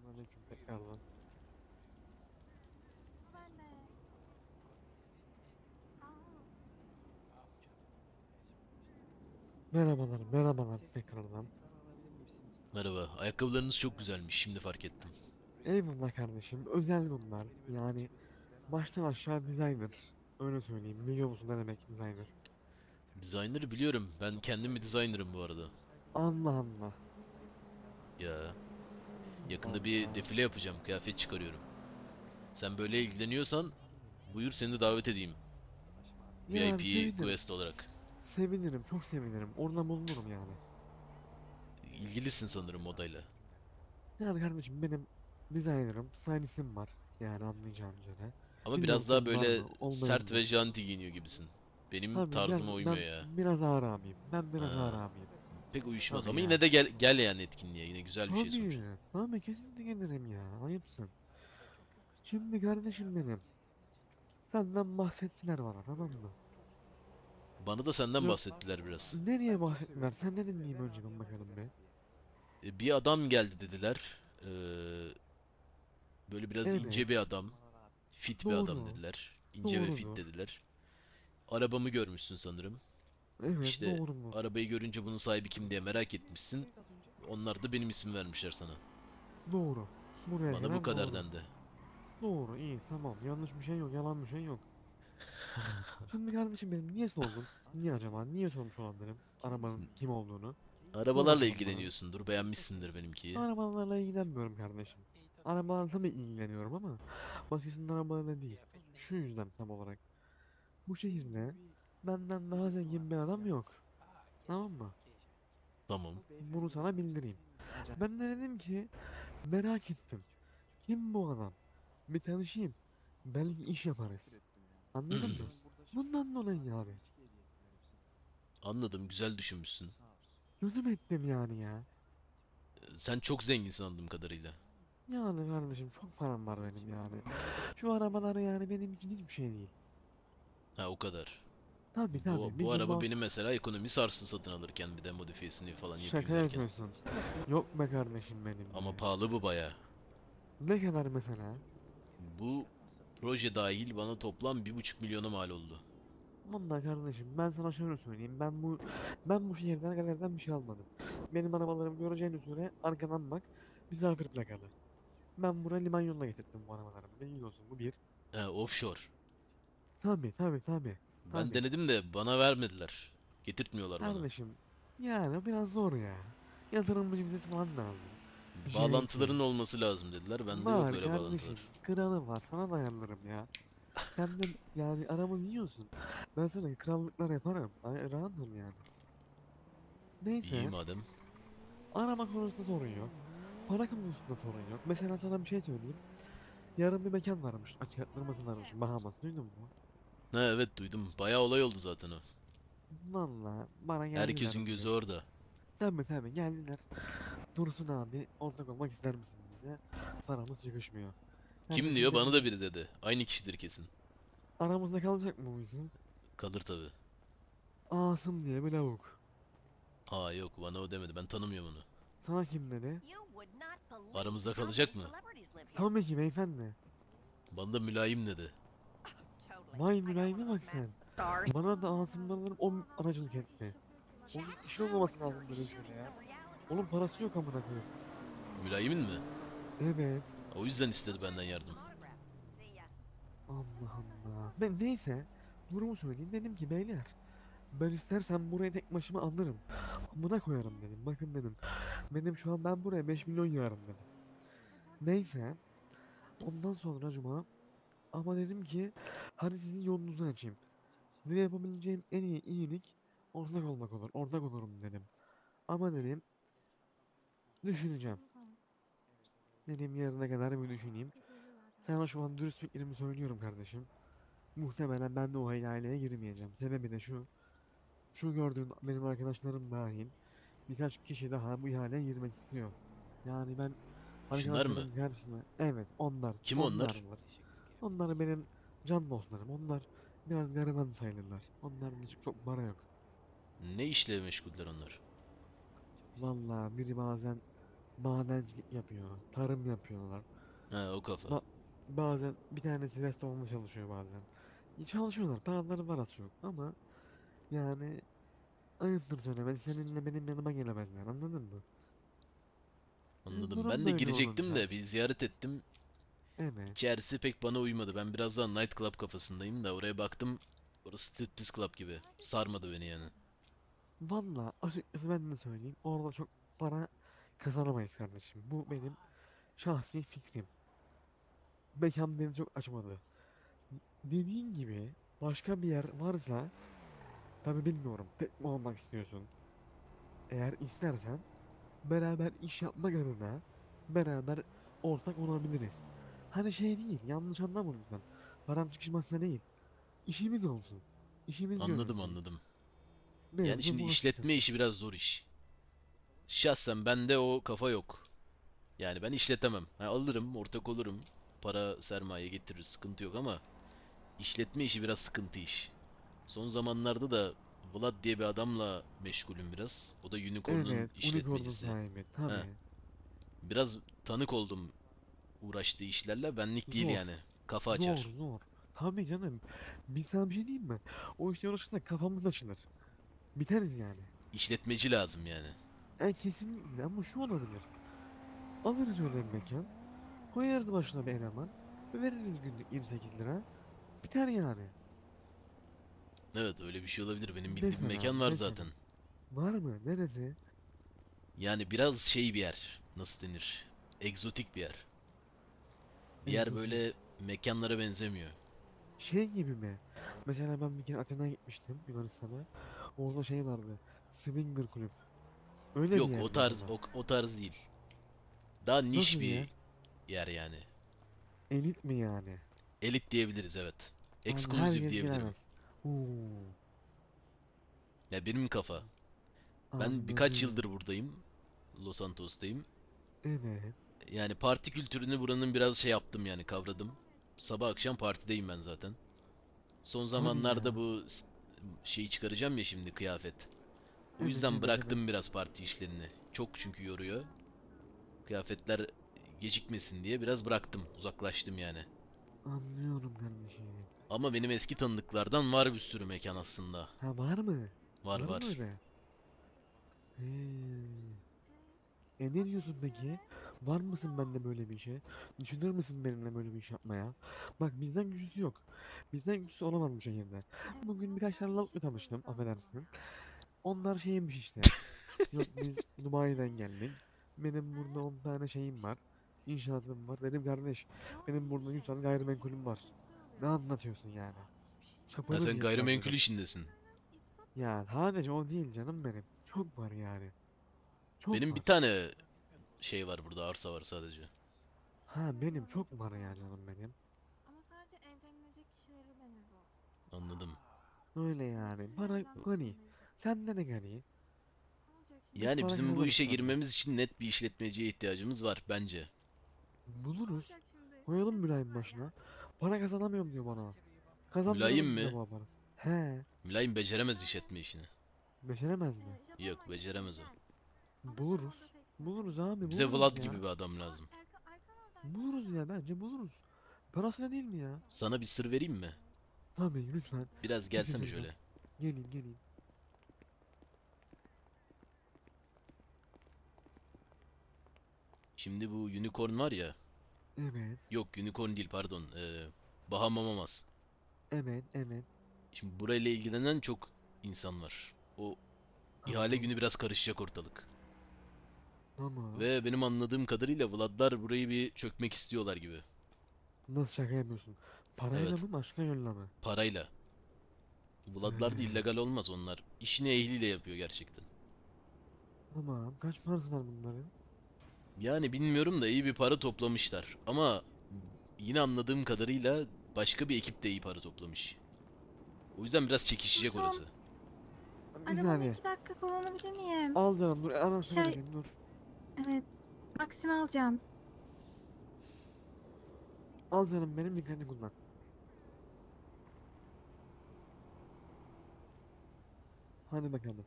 Selamünaleyküm tekrardan. Ben de. Merhabalar, merhabalar tekrardan. Merhaba. Ayakkabılarınız çok güzelmiş. Şimdi fark ettim. Eyvallah kardeşim, özel bunlar. Yani baştan aşağı designer. Öyle söyleyeyim. Biliyor musun ne demek designer? Designer'ı biliyorum. Ben kendim bir designer'ım bu arada. Allah Allah. Ya. Yakında bir defile yapacağım. Kıyafet çıkarıyorum. Sen böyle ilgileniyorsan buyur seni de davet edeyim. Yani VIP sevinirim. guest olarak. Sevinirim, çok sevinirim. Orada bulunurum yani. İlgilisin sanırım modayla. Yani kardeşim benim designer'ım, stylistim var. Yani anlayacağın üzere. Ama Bilmiyorum biraz daha böyle sert ve janti giyiniyor gibisin. Benim Tabii tarzıma biraz- uymuyor ben ya. Biraz ağır abiyim. Ben biraz Ha. ağır abiyim. Pek uyuşmaz Tabii ama ya. yine de gel gel yani etkinliğe. Yine güzel bir şey Tabii, sonuçta. tabii kesinlikle gelirim ya. Ayıpsın. Şimdi kardeşim benim. Senden bahsettiler bana tamam mı? Bana da senden Yok. bahsettiler biraz. Nereye bahsettiler? Sen ne dinleyeyim önce ben bakalım be. E, Bir adam geldi dediler. Ee, böyle biraz Evet. ince bir adam. Fit bir adam Doğru. dediler. İnce ve fit dediler. Arabamı görmüşsün sanırım. Evet İşte doğru mu? Arabayı görünce bunun sahibi kim diye merak etmişsin. Onlar da benim isim vermişler sana. Doğru. Buraya Bana bu kadar doğru. dendi. Doğru iyi tamam yanlış bir şey yok yalan bir şey yok. Şimdi kardeşim benim niye sordun? Niye acaba? Niye sormuş olabilirim arabanın kim olduğunu? Arabalarla ilgileniyorsundur. Beğenmişsindir benimkiyi. Arabalarla ilgilenmiyorum kardeşim. Arabalarla tabii ilgileniyorum ama başkasının arabalarıyla değil. Şu yüzden tam olarak. Bu şehirde benden daha zengin bir adam yok. Tamam mı? Tamam. Bunu sana bildireyim. Ben de dedim ki merak ettim. Kim bu adam? Bir tanışayım. Belki iş yaparız. Anladın mı? Bundan dolayı abi. Anladım. Güzel düşünmüşsün. Gözüm ettim yani ya. Sen çok zenginsin anladığım kadarıyla. Yani kardeşim çok param var benim yani. Şu arabalar yani benim için hiçbir şey değil. Ha o kadar. Tabii tabii. Bu, bu bizim araba benim mesela ekonomi sarsın satın alırken bir de modifiyesini falan yapayım Şaka derken. yapıyorsun. Yok be kardeşim benim. Ama pahalı bu baya. Ne kadar mesela? Bu proje dahil bana toplam bir buçuk milyona mal oldu. Vallahi kardeşim ben sana şöyle söyleyeyim. Ben bu ben bu şehirden galeriden bir şey almadım. Benim arabalarım göreceğin üzere arkadan bak misafir plakalı. Ben buraya liman yoluna getirdim bu arabalarımı. Bilgin olsun bu bir. He offshore. Tabii tabii tabii. Ben Tabii. denedim de bana vermediler. Getirtmiyorlar bana. Kardeşim yani o biraz zor ya. Yatırımcı vizesi falan lazım. bir şey Bağlantıların yok. olması lazım dediler. Bende yok Var öyle kardeşim. bağlantılar. Kralı var. Sana da ayarlarım ya. Sen de yani aramızı yiyorsun. Ben sana krallıklar yaparım. Ay, yani. Neyse. İyi madem. Arama konusunda sorun yok. Para konusunda sorun yok. Mesela sana bir şey söyleyeyim. Yarın bir mekan varmış. Açıklatması varmış. Bahamas duydun mu? Ha evet duydum. Bayağı olay oldu zaten o. Valla bana geldiler. Herkesin gözü bugün. orada. Tabii tabii geldiler. Dursun abi ortak olmak ister misin diye. Paramız çıkışmıyor. Kim diyor? şimdi Bana da biri dedi. Aynı kişidir kesin. Aramızda kalacak mı bu isim? Kalır tabi. Asım diye bir lavuk. Ha yok bana o demedi. Ben tanımıyorum onu. Sana kim dedi? Aramızda kalacak mı? Tabii ki beyefendi. Bana da mülayim dedi. Vay mülayime bak sen. Bana da Asım'dan o aracılık etti. Onun işi olmaması lazım böyle şöyle ya. Onun parası yok amına koyayım. Mülayimin mi? Evet. O yüzden istedi benden yardım. Allah Allah. Ben neyse. Durumu söyleyeyim. Dedim ki beyler. Ben istersen burayı tek başıma alırım. Amına koyarım dedim. Bakın dedim. Benim şu an ben buraya 5 milyon yarım dedim. Neyse. Ondan sonra cuma. Ama dedim ki hadi sizin yolunuzu açayım. Size yapabileceğim en iyi iyilik ortak olmak olur. Ortak olurum dedim. Ama dedim düşüneceğim. Dedim yarına kadar bir düşüneyim. Sana şu an dürüst fikrimi söylüyorum kardeşim. Muhtemelen ben de o ihaleye girmeyeceğim. Sebebi de şu. Şu gördüğün benim arkadaşlarım dahil birkaç kişi daha bu ihaleye girmek istiyor. Yani ben Şunlar mı? karşısına evet onlar. Kim onlar? var. Onlar benim can dostlarım. Onlar biraz gariban sayılırlar. Onların hiç çok para yok. Ne işle meşguller onlar? Vallahi biri bazen madencilik yapıyor, tarım yapıyorlar. Ha o kafa. Ba- bazen bir tanesi restoranda çalışıyor bazen. E, Çalışıyorlar, paraları var az çok ama yani ayıptır söylemesi seninle benim yanıma gelemezler anladın mı? Anladım. Ben de böyle girecektim olunca. de bir ziyaret ettim. Evet. İçerisi pek bana uymadı. Ben biraz daha night club kafasındayım da oraya baktım. Orası striptease club gibi. Sarmadı beni yani. Valla açıkçası ben de söyleyeyim orada çok para kazanamayız kardeşim. Bu benim şahsi fikrim. Mekan beni çok açmadı. Dediğin gibi başka bir yer varsa tabi bilmiyorum tek mi olmak istiyorsun? Eğer istersen beraber iş yapmak adına beraber ortak olabiliriz. Hani şey değil yanlış anlama lütfen. Param çıkışmazsa değil. İşimiz olsun. İşimiz Anladım görülsün. anladım. Mevzu Yani şimdi işletme işi biraz zor iş. Şahsen bende o kafa yok. Yani ben işletemem. Ha, alırım, ortak olurum. Para, sermaye getirir, sıkıntı yok ama işletme işi biraz sıkıntı iş. Son zamanlarda da Vlad diye bir adamla meşgulüm biraz. O da Unicorn'un Evet, unicorn'un işletmecisi. sahibi. Tabii. Biraz tanık oldum uğraştığı işlerle. Benlik değil Zor. yani. Kafa Zor, açar. zor. Tabii canım. Biz sana bir şey diyeyim mi? O işle uğraşırsak kafamız açılır. Biteriz yani. İşletmeci lazım yani. Yani kesinlikle ama şu olabilir. Alırız öyle bir mekan. Koyarız başına bir eleman. Veririz günlük 28 lira. Biter yani. Evet öyle bir şey olabilir. Benim bildiğim Mesela, mekan var mesela. zaten. Var mı? Neresi? Yani biraz şey bir yer. Nasıl denir? Egzotik bir yer. Egzotik. böyle mekanlara benzemiyor. Şey gibi mi? Mesela ben bir kere Atina'ya gitmiştim Yunanistan'a. Orada şey vardı. Swinger kulüp. Öyle Yok bir yer o mi tarz acaba? o, o tarz değil. Daha niş Nasıl bir bir yer? yani. Elit mi yani? Elit diyebiliriz evet. Yani Exclusive herkes diyebilirim. Oo, Ya benim kafa. Ben birkaç anladım. yıldır buradayım. Los Santos'tayım. Evet. Yani parti kültürünü buranın biraz şey yaptım yani kavradım. Sabah akşam partideyim ben zaten. Son zamanlarda bu s- şeyi çıkaracağım ya şimdi kıyafet. O yüzden bıraktım biraz parti işlerini. Çok çünkü yoruyor. Kıyafetler gecikmesin diye biraz bıraktım. Uzaklaştım yani. Anlıyorum kardeşim. Ama benim eski tanıdıklardan var bir sürü mekan aslında. Ha var mı? Var mı var. öyle? He. E ne diyorsun peki? Var mısın bende böyle bir işe? Düşünür müsün benimle böyle bir iş yapmaya? Bak bizden güçlüsü yok. Bizden güçlüsü olamaz bu şehirde. Bugün birkaç tane lavukla tanıştım, affedersin. Onlar şeymiş işte. Yok biz Dubai'den geldik. Benim burada 10 tane şeyim var. İnşaatım var. Dedim kardeş, benim burada 100 tane gayrimenkulüm var. Ne anlatıyorsun yani? Çapanız sen gayrimenkul işindesin. Ya sadece o değil canım benim. Çok var yani. Çok Benim var. bir tane şey var burada arsa var sadece. Ha benim çok var ya canım benim. Ama sadece evlenilecek kişileri denir bu. Anladım. Öyle yani. Bana gani. Sende ne gani? Biz Yani bizim bu işe girmemiz için net bir işletmeciye ihtiyacımız var bence. Buluruz. Koyalım mülayim başına. Para kazanamıyorum diyor bana. Mülayim Kazandırırım mi? diyor bana para. He. Mülayim beceremez işletme işini. Beceremez mi? Yok, beceremez o. Buluruz. Buluruz abi Bize buluruz Vlad ya. gibi bir adam lazım. Buluruz ya bence buluruz. Parasıyla değil mi ya? Sana bir sır vereyim mi? Tabii lütfen. Biraz gelsene şöyle. Geleyim geleyim. Şimdi bu unicorn var ya. Evet. Yok unicorn değil pardon. Ee, Bahama Mamas. Evet. Evet. Şimdi burayla ilgilenen çok insan var. O ihale günü biraz karışacak ortalık. Tamam. Ve benim anladığım kadarıyla Vladlar burayı bir çökmek istiyorlar gibi. Nasıl şaka yapıyorsun? Parayla Evet. mı başka yolla mı? Parayla. Vladlar da Hmm. illegal olmaz onlar. İşini ehliyle yapıyor gerçekten. Tamam. Kaç parası var bunların? Yani bilmiyorum da iyi bir para toplamışlar. Ama yine anladığım kadarıyla başka bir ekip de iyi para toplamış. O yüzden biraz çekişecek Son- orası. Bir Arabamı saniye. iki dakika kullanabilir miyim? Al canım dur. Anasını Şey- vereyim dur. Evet. Maximi alacağım. Al canım benim dikkatli kullan. Hadi bakalım.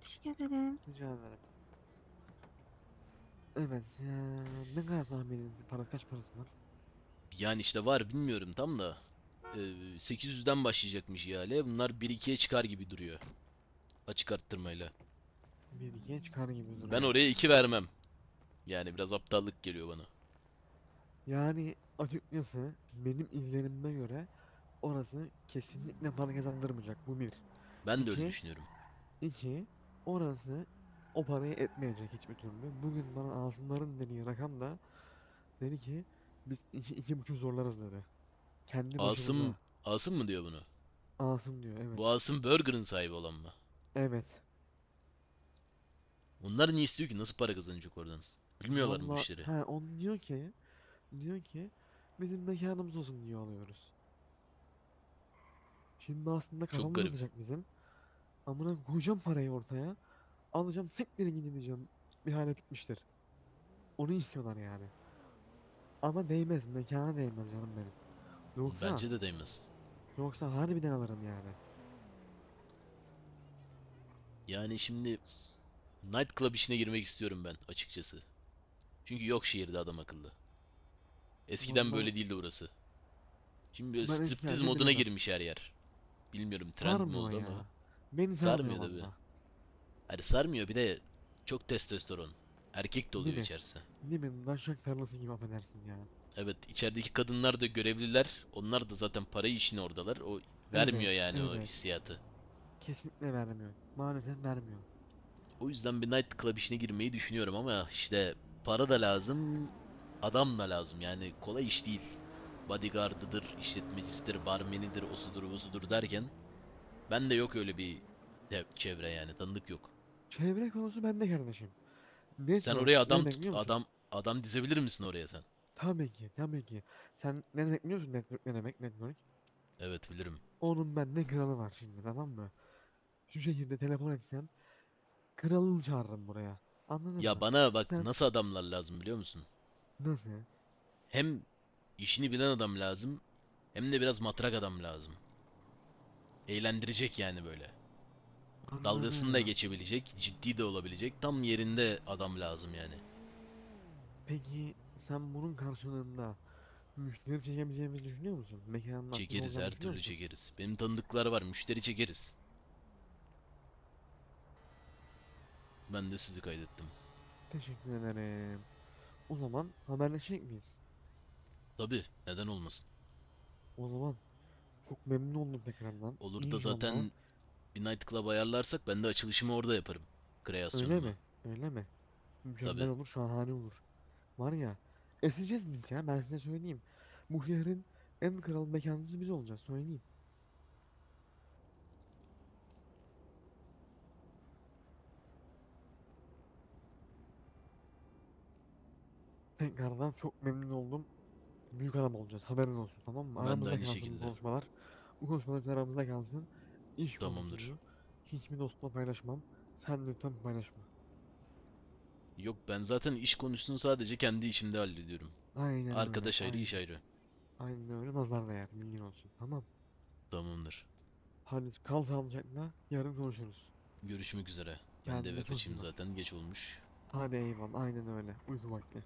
Teşekkür ederim. Rica ederim. Evet ya ne kadar tahminin para kaç parası var? Yani işte var bilmiyorum tam da. Ee, 800'den başlayacakmış ihale. Bunlar 1-2'ye çıkar gibi duruyor. Açık arttırmayla. Bir ikiye çıkar gibi duruyor. Ben oraya 2 vermem. Yani biraz aptallık geliyor bana. Yani açıkçası benim izlenimime göre orası kesinlikle para kazandırmayacak bu bir. Ben de öyle İki. düşünüyorum. İki, orası o parayı etmeyecek hiçbir türlü. Bugün bana Asımların dediği rakam da dedi ki biz iki, iki buçuk zorlarız dedi. Kendi Asım, başımıza. Asım mı diyor bunu? Asım diyor evet. Bu Asım Burger'ın sahibi olan mı? Evet. Onlar ne istiyor ki? Nasıl para kazanacak oradan? Bilmiyorlar mı bu Valla- işleri? He onu diyor ki diyor ki bizim mekanımız olsun diye alıyoruz. Şimdi aslında Çok kafamız garip. atacak bizim. Amına koyacağım parayı ortaya. Alacağım siktirin gidin diyeceğim. Bir hale bitmiştir. Onu istiyorlar yani. Ama değmez. Mekana değmez canım benim. Yoksa Bence de değmez. yoksa harbiden alırım yani. Yani şimdi nightclub işine girmek istiyorum ben açıkçası. Çünkü yok şehirde adam akıllı. Eskiden Vallahi- böyle değildi burası. Şimdi böyle Ben striptiz moduna bilemem. girmiş her yer. Bilmiyorum trend mi oldu ya. ama. Beni Sarmıyor valla. Hani sarmıyor bir de çok testosteron. Erkek de oluyor içerisi. Değil mi? Daşak tarlası gibi affedersin ya. Evet içerideki kadınlar da görevliler. Onlar da zaten parayı işine oradalar. O vermiyor Evet, yani o evet. hissiyatı. Kesinlikle vermiyor. Maalesef vermiyor. O yüzden bir nightclub işine girmeyi düşünüyorum ama işte para da lazım, adam da lazım. Yani kolay iş değil. Bodyguard'ıdır, işletmecisidir, barmenidir, osudur, busudur derken ben de yok öyle bir çevre yani tanıdık yok. Çevre konusu bende kardeşim. Sen Network oraya ne adam tut, adam adam dizebilir misin oraya sen? Tabii ki, tabii ki. Sen ne demek biliyor musun network ne demek network? Evet bilirim. Onun bende kralı var şimdi tamam mı? Şu şekilde telefon etsem kralını çağırırım buraya. Anladın Ya mı? bana bak Sen- nasıl adamlar lazım biliyor musun? Nasıl? Hem işini bilen adam lazım, hem de biraz matrak adam lazım. Eğlendirecek yani böyle. Dalgasını da Anladım. geçebilecek, ciddi de olabilecek, tam yerinde adam lazım yani. Peki sen bunun karşılığında müşteri çekebileceğimizi düşünüyor musun? Mekanın aktif Çekeriz, olacağını her düşünüyor türlü musun? çekeriz. Benim tanıdıklar var, müşteri çekeriz. Ben de sizi kaydettim. Teşekkür ederim. O zaman haberleşecek miyiz? Tabii, neden olmasın? O zaman çok memnun oldum tekrardan. Olur da İnşallah. zaten bir nightclub ayarlarsak ben de açılışımı orada yaparım. Öyle Kreasyonumu. mi? Öyle mi? Mükemmel Tabii. olur, şahane olur. Var ya, eseceğiz biz ya, ben size söyleyeyim. Bu şehrin en kral mekanısı biz olacağız, söyleyeyim. Tekrardan çok memnun oldum. Büyük adam olacağız, haberin olsun tamam mı? Ben de Aramızda aynı kalsın bu şekilde. konuşmalar. Bu konuşmalar aramızda kalsın. İş Tamamdır. konusunu hiçbir dostuma paylaşmam. Sen lütfen paylaşma. Yok ben zaten iş konusunu sadece kendi içimde hallediyorum. Aynen öyle, Arkadaş ayrı, iş aynen. ayrı. Aynen öyle nazar değer bilgin olsun tamam. Tamamdır. Hadi kal sağlıcakla yarın konuşuruz. Görüşmek üzere. Ben de Kendine eve çok iyi kaçayım bak. zaten geç olmuş. Hadi eyvallah aynen öyle uyku vakti.